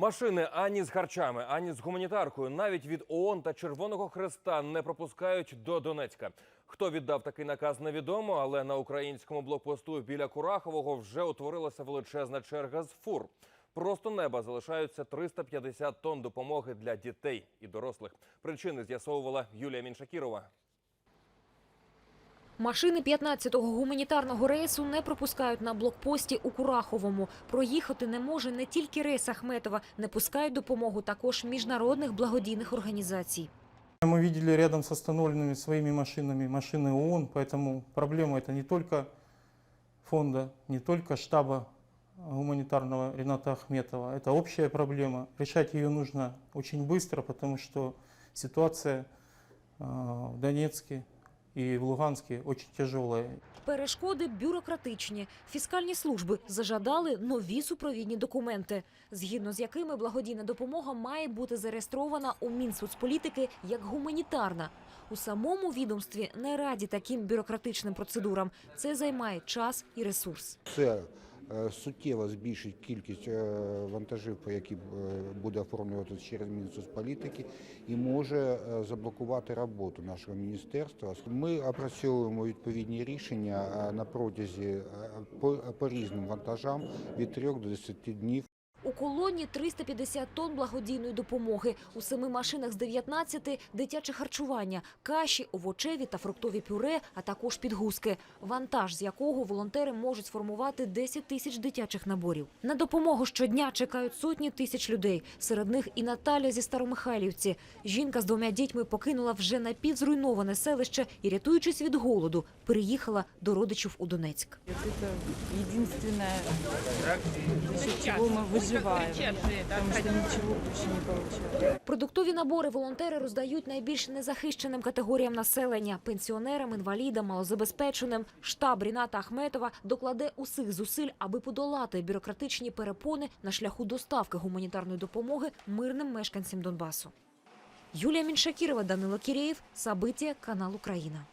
Машини ані з харчами, ані з гуманітаркою, навіть від ООН та Червоного Хреста не пропускають до Донецька. Хто віддав такий наказ, невідомо, але на українському блокпосту біля Курахового вже утворилася величезна черга з фур. Просто неба залишаються 350 тонн допомоги для дітей і дорослих. Причини з'ясовувала Юлія Міншакірова. Машини 15-го гуманітарного рейсу не пропускають на блокпості у Кураховому. Проїхати не може не тільки рейс Ахметова, не пускають допомогу також міжнародних благодійних організацій. Мы видели рядом с остановленными своими машинами машины ООН, поэтому проблема это не только фонда, не только штаба гуманитарного Рената Ахметова. Это общая проблема. Решать ее нужно очень быстро, потому что ситуация э, в Донецке и в Луганске очень тяжелая. Перешкоди бюрократичні. Фіскальні служби зажадали нові супровідні документи, згідно з якими благодійна допомога має бути зареєстрована у Мінсоцполітики як гуманітарна. У самому відомстві не раді таким бюрократичним процедурам. Це займає час і ресурс. Це суттєво збільшить кількість е, вантажів, по які е, буде оформлюватися через Мінсоцполітики, і може е, заблокувати роботу нашого міністерства. Ми опрацьовуємо відповідні рішення е, на протязі е, по, по різним вантажам від 3 до 10 днів. У колоні 350 тонн благодійної допомоги. У семи машинах з 19 – дитяче харчування, каші, овочеві та фруктові пюре, а також підгузки. Вантаж, з якого волонтери можуть сформувати 10 тисяч дитячих наборів. На допомогу щодня чекають сотні тисяч людей. Серед них і Наталя зі Старомихайлівці. Жінка з двома дітьми покинула вже напівзруйноване селище і, рятуючись від голоду, переїхала до родичів у Донецьк. Единственное, за счет чего мы выживаем, потому что ничего больше не получаем. Продуктові набори волонтери роздають найбільш незахищеним категоріям населення – пенсіонерам, інвалідам, малозабезпеченим. Штаб Ріната Ахметова докладе усіх зусиль, аби подолати бюрократичні перепони на шляху доставки гуманітарної допомоги мирним мешканцям Донбасу. Юлія Міншакірова, Данило Кірєєв, Сабиття, канал Україна.